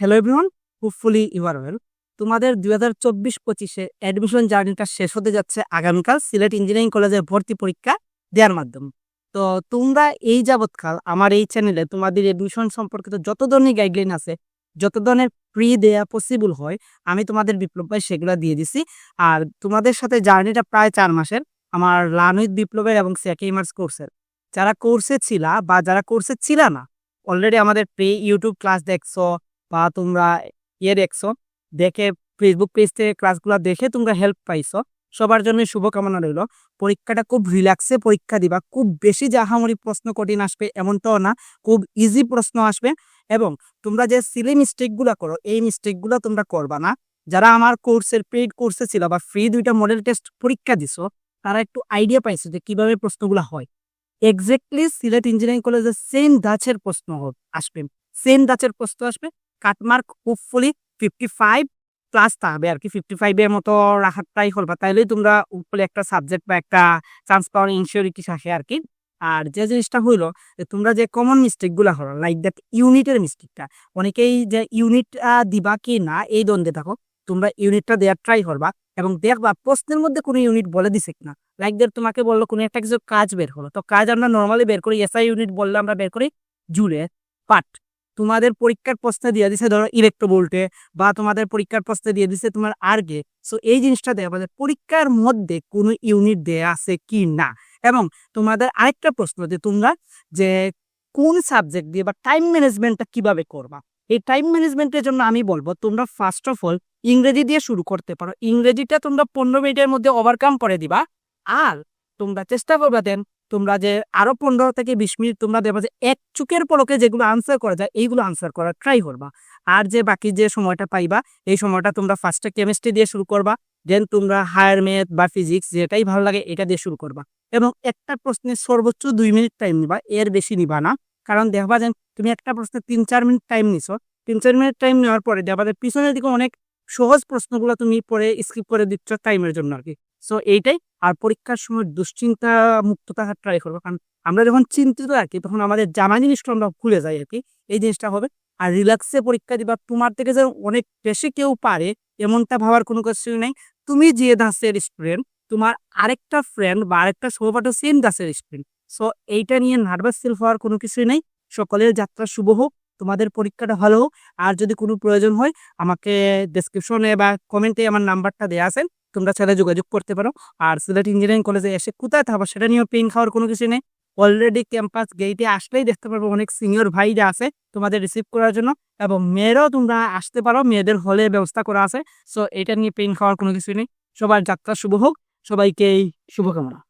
Hello everyone hopefully you are well তোমাদের দুই হাজার চব্বিশ পঁচিশে অ্যাডমিশন জার্নিটা শেষ হতে যাচ্ছে আগামীকাল সিলেট ইঞ্জিনিয়ারিং কলেজের ভর্তি পরীক্ষা দেওয়ার মাধ্যমে। তো তোমরা এই যাবৎকাল আমার এই চ্যানেলে তোমাদের এডমিশন সম্পর্কিত যত ধরনের গাইডলাইন আছে, যত ধরনের ফ্রি দেয়া পসিবল হয়, আমি তোমাদের বিপ্লব ভাই সেগুলো দিয়ে দিছি। আর তোমাদের সাথে জার্নিটা প্রায় চার মাসের, আমার লানুইত বিপ্লবের এবং সেকেইমার্স কোর্সের যারা কোর্সে ছিলা বা যারা কোর্সে ছিলা না অলরেডি আমাদের প্রি ইউটিউব ক্লাস দেখছ বা তোমরা ইয়ে দেখছ, দেখে ফেসবুক পেজ থেকে ক্লাসগুলো দেখে তোমরা হেল্প পাইছো। সবার জন্য শুভকামনা রইল। পরীক্ষাটা খুব রিল্যাক্সে পরীক্ষা দিবা। খুব বেশি জাহামরি প্রশ্ন কঠিন আসবে এমনটাও না। খুব ইজি প্রশ্ন আসবে এবং তোমরা যে সিলি মিস্টেকগুলো করো, এই মিস্টেকগুলো তোমরা করবা না। যারা আমার কোর্সের পেইড কোর্সে ছিল বা ফ্রি দুইটা মডেল টেস্ট পরীক্ষা দিছো, তারা একটু আইডিয়া পাইছো যে কীভাবে প্রশ্নগুলো হয়। এক্স্যাক্টলি সিলেট ইঞ্জিনিয়ারিং কলেজে সেম দাচের প্রশ্ন আসবে। সেম দাচের প্রশ্ন আসবে। Cut mark hopefully fifty five plus থাকবে আর কি ফিফটি ফাইভের মতো রাখার ট্রাই করবা, তাইলেই তোমরা উপরে একটা সাবজেক্ট বা একটা চান্স পাওয়ার ইনসিওরিটি থাকে আর কি আর যে জিনিসটা হইল যে তোমরা যে কমন মিস্টেকগুলো হলো লাইক দ্যাট ইউনিটের মিস্টেকটা অনেকেই যে ইউনিট দিবা কি না, এই দ্বন্দ্বে থাকো, তোমরা ইউনিটটা দেওয়ার ট্রাই করবা এবং দেখবা প্রশ্নের মধ্যে কোনো ইউনিট বলে দিছে কিনা। লাইক দ্যাট তোমাকে বলল কোনো একটা কিছু কাজ বের হলো, তো কাজ আমরা নর্মালি বের করি এসআই ইউনিট বললে আমরা বের করি, জুড়ে বাট তোমাদের পরীক্ষার প্রশ্নে দিয়ে দিছে ধরো ইলেকট্রোবোল্টে বা তোমাদের পরীক্ষার প্রশ্নে দিয়ে দিছে তোমার আর্গে সো এই জিনিসটা দেওয়া আমাদের পরীক্ষার মধ্যে কোনো ইউনিট দেয়া আছে কি না? এবং তোমাদের আরেকটা প্রশ্ন যে তোমরা যে কোন সাবজেক্ট দিয়ে বা টাইম ম্যানেজমেন্টটা কীভাবে করবা? এই টাইম ম্যানেজমেন্টের জন্য আমি বলব, তোমরা ফার্স্ট অফ অল ইংরেজি দিয়ে শুরু করতে পারো। ইংরেজিটা তোমরা পনেরো মিনিটের মধ্যে ওভারকাম করে দিবা। আর তোমরা চেষ্টা করবা দেন, তোমরা যে আরও পনেরো থেকে বিশ মিনিট তোমরা দেবা যে এক চুকের পলকে যেগুলো আনসার করা যায়, এইগুলো আনসার করার ট্রাই করবা। আর যে বাকি যে সময়টা পাইবা, এই সময়টা তোমরা ফার্স্টে কেমিস্ট্রি দিয়ে শুরু করবা দেন তোমরা হায়ার ম্যাথ বা ফিজিক্স যেটাই ভালো লাগে এটা দিয়ে শুরু করবা। এবং একটা প্রশ্নে সর্বোচ্চ দুই মিনিট টাইম নিবা, এর বেশি নিবা না। কারণ দেখবা যে তুমি একটা প্রশ্নে তিন চার মিনিট টাইম নিছো, তিন চার মিনিট টাইম নেওয়ার পরে দেখবা যে পিছনের দিকে অনেক সহজ প্রশ্নগুলো তুমি পরে স্কিপ করে দিচ্ছ টাইমের জন্য আর কি। সো এইটাই। আর পরীক্ষার সময় দুশ্চিন্তা মুক্ত থাকার ট্রাই করব। কারণ আমরা যখন চিন্তিত আর কি, তখন আমাদের জানা জিনিসটা আমরা ভুলে যাই আর কি। এই জিনিসটা হবে। আর রিল্যাক্সে পরীক্ষা দিবা, তোমার থেকে যে অনেক বেশি কেউ পারে, এমনটা ভাবার কোনো কিছু নেই। তুমি যে দাসের স্টুডেন্ট তোমার আরেকটা ফ্রেন্ড বা আরেকটা সহপাঠী সেম দাসের স্টুডেন্ট সো এইটা নিয়ে নার্ভাস ফিল হওয়ার কোনো কিছুই নেই। সকলের যাত্রা শুভ হোক, তোমাদের পরীক্ষাটা ভালো হোক। আর যদি কোনো প্রয়োজন হয়, আমাকে ডেসক্রিপশনে বা কমেন্টে আমার নাম্বারটা দেওয়া আছে। তোমরা চাইলে যোগাযোগ করতে পারো। আর সিলেট ইঞ্জিনিয়ারিং কলেজে এসে কোথায় থাকব সেটা নিয়েও পেন খাওয়ার কোনো কিছু নেই। অলরেডি ক্যাম্পাস গেইটে আসলেই দেখতে পারব অনেক সিনিয়র ভাইরা আছে তোমাদের রিসিভ করার জন্য এবং মেয়েরাও তোমরা আসতে পারো, মেয়েদের হলে ব্যবস্থা করা আছে। সো এটা নিয়ে পেন খাওয়ার কোনো কিছু নেই। সবার যাত্রা শুভ হোক। সবাইকেই শুভকামনা।